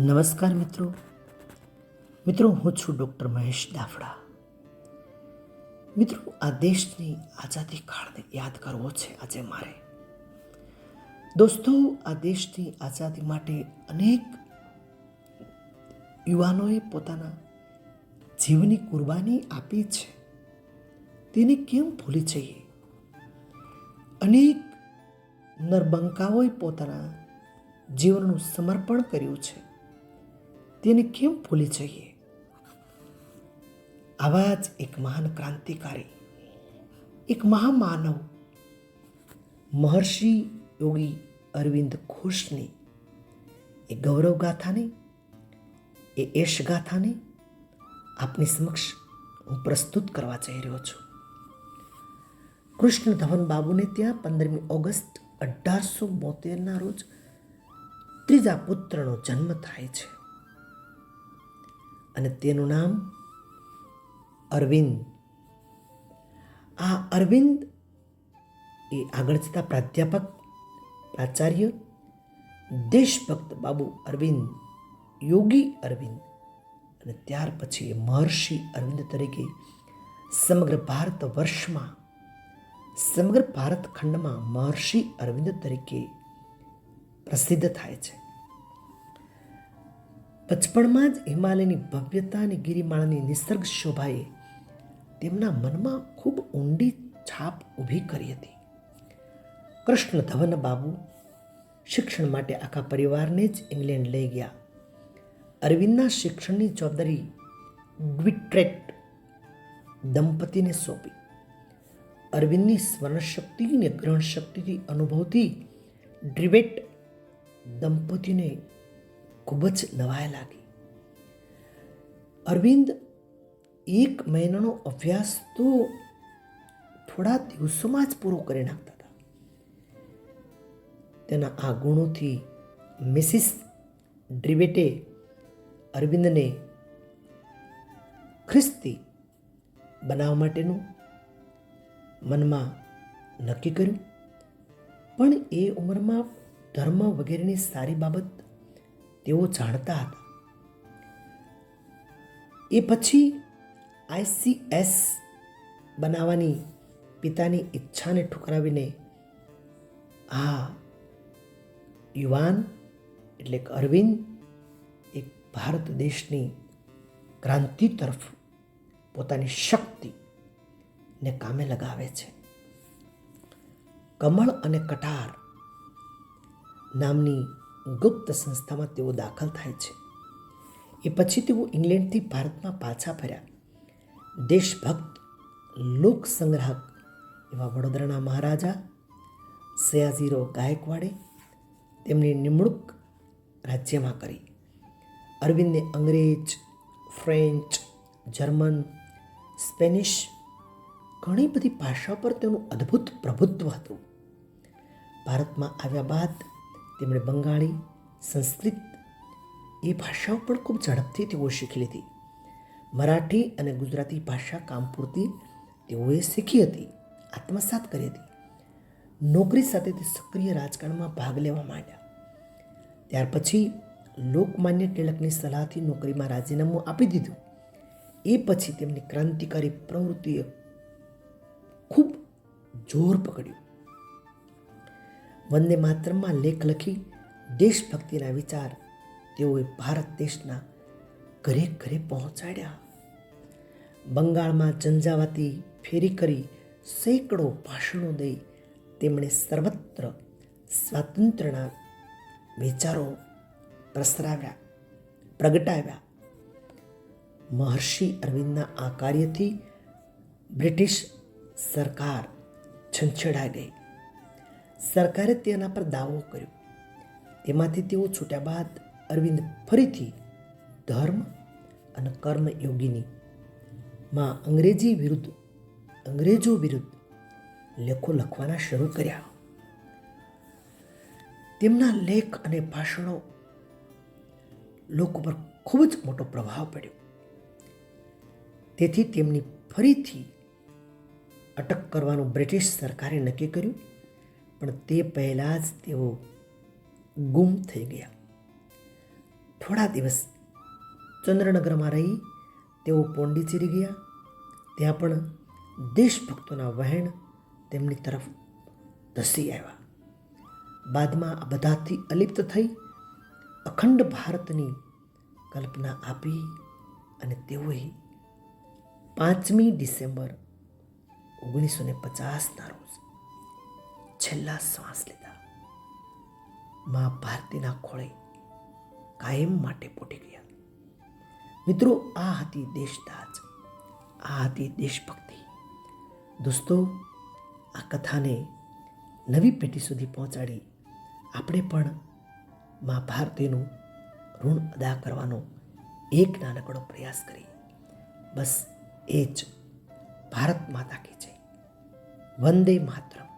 નમસ્કાર મિત્રો. મિત્રો, હું છું ડૉક્ટર મહેશ દાફડા. મિત્રો, આ દેશની આઝાદી કાળને યાદ કરવો છે આજે મારે. દોસ્તો, આ દેશની આઝાદી માટે અનેક યુવાનોએ પોતાના જીવની કુરબાની આપી છે. તેને કેમ ભૂલી જઈએ? અનેક નરબંકાઓએ પોતાના જીવનનું સમર્પણ કર્યું છે. તેને કેમ ભૂલી જઈએ? આવા જ એક મહાન ક્રાંતિકારી, એક મહામાનવ, મહર્ષિ યોગી અરવિંદ ઘોષની એ ગૌરવ ગાથાને, એ યશ ગાથાને આપની સમક્ષ હું પ્રસ્તુત કરવા જઈ રહ્યો છું. કૃષ્ણ ધવન બાબુને ત્યાં પંદરમી ઓગસ્ટ અઢારસો બોતેરના રોજ ત્રીજા પુત્રનો જન્મ થાય છે. અને તેનું નામ અરવિંદ. આ અરવિંદ એ આગળ જતા પ્રાધ્યાપક, પ્રાચાર્ય, દેશભક્ત બાબુ અરવિંદ, યોગી અરવિંદ અને ત્યાર પછી એ મહર્ષિ અરવિંદ તરીકે સમગ્ર ભારત વર્ષમાં, સમગ્ર ભારત ખંડમાં મહર્ષિ અરવિંદ તરીકે પ્રસિદ્ધ થાય છે. બચપણમાં જ હિમાલયની ભવ્યતા અને ગિરિમાળાની નિસર્ગ શોભાએ તેમના મનમાં ખૂબ ઊંડી છાપ ઊભી કરી હતી. કૃષ્ણ ધવન બાબુ શિક્ષણ માટે આખા પરિવારને જ ઇંગ્લેન્ડ લઈ ગયા. અરવિંદના શિક્ષણની જવાબદારી ગ્વિટ્રેટ દંપતીને સોંપી. અરવિંદની સ્મરણશક્તિ અને ગ્રહણ શક્તિથી અનુભવથી ડ્રિવેટ દંપતીને ખૂબ જ લવાય લાગી. અરવિંદ એક મહિનાનો અભ્યાસ તો થોડા દિવસોમાં જ પૂરો કરી નાખતા હતા. તેના આ ગુણોથી મિસિસ ડ્રિવેટે અરવિંદને ખ્રિસ્તી બનાવવા માટેનું મનમાં નક્કી કર્યું. પણ એ ઉંમરમાં ધર્મ વગેરેની સારી બાબત તેઓ જાણતા હતા. એ પછી આઈસીએસ બનાવવાની પિતાની ઈચ્છાને ઠુકરાવીને આ યુવાન, એટલે કે અરવિંદ, એક ભારત દેશની ક્રાંતિ તરફ પોતાની શક્તિ ને કામે લગાવે છે. કમળ અને કટાર નામની ગુપ્ત સંસ્થામાં તેઓ દાખલ થાય છે. એ પછી તેઓ ઇંગ્લેન્ડથી ભારતમાં પાછા ફર્યા. દેશભક્ત, લોક સંગ્રાહક એવા વડોદરાના મહારાજા, સયાજીરાવ ગાયકવાડે તેમની નિમણૂક રાજ્યમાં કરી. અરવિંદે અંગ્રેજ, ફ્રેન્ચ, જર્મન, સ્પેનિશ ઘણી બધી ભાષા પર તેનું અદ્ભુત પ્રભુત્વ હતું. ભારતમાં આવ્યા બાદ તેમણે બંગાળી, સંસ્કૃત એ ભાષાઓ પણ ખૂબ ઝડપથી તેઓ શીખી લીધી. મરાઠી અને ગુજરાતી ભાષા કામ પૂરતી તેઓએ શીખી હતી, આત્મસાત કરી હતી. નોકરી સાથે તે સક્રિય રાજકારણમાં ભાગ લેવા માંડ્યા. ત્યાર પછી લોકમાન્ય ટિળકની સલાહથી નોકરીમાં રાજીનામું આપી દીધું. એ પછી તેમની ક્રાંતિકારી પ્રવૃત્તિએ ખૂબ જોર પકડ્યું. વંદે માતરમમાં લેખ લખી દેશભક્તિના વિચાર તેઓએ ભારત દેશના ઘરે ઘરે પહોંચાડ્યા. બંગાળમાં ઝંઝાવાતી ફેરી કરી સેંકડો ભાષણો દઈ તેમણે સર્વત્ર સ્વાતંત્ર્યના વિચારો પ્રસરાવ્યા, પ્રગટાવ્યા. મહર્ષિ અરવિંદના આ કાર્યથી બ્રિટિશ સરકાર છંછેડાઈ ગઈ. સરકારે તેના પર દાવો કર્યો. તેમાંથી તેઓ છૂટ્યા બાદ અરવિંદ ફરીથી ધર્મ અને કર્મ યોગીની માં અંગ્રેજી વિરુદ્ધ, અંગ્રેજો વિરુદ્ધ લેખો લખવાના શરૂ કર્યા. તેમના લેખ અને ભાષણો લોકો પર ખૂબ જ મોટો પ્રભાવ પડ્યો. તેથી તેમની ફરીથી અટક કરવાનું બ્રિટિશ સરકારે નક્કી કર્યું. પણ તે પહેલાં જ તેઓ ગુમ થઈ ગયા. થોડા દિવસ ચંદ્રનગરમાં રહી તેઓ પોંડિચેરી ગયા. ત્યાં પણ દેશભક્તોના વહેણ તેમની તરફ ધસી આવ્યા. બાદમાં આ બધાથી અલિપ્ત થઈ અખંડ ભારતની કલ્પના આપી અને તેઓએ પાંચમી ડિસેમ્બર ઓગણીસો ને પચાસના રોજ છેલ્લા શ્વાસ લીધા. મા ભારતીના ખોળે કાયમ માટે પોટી ગયા. મિત્રો, આ હતી દેશદાજ. આ હતી દેશભક્તિ. દોસ્તો, આ કથાને નવી પેઢી સુધી પહોંચાડી આપણે પણ મા ભારતીનું ઋણ અદા કરવાનો એક નાનકડો પ્રયાસ કરી. બસ એ જ ભારત માતા કી જય. વંદે માતા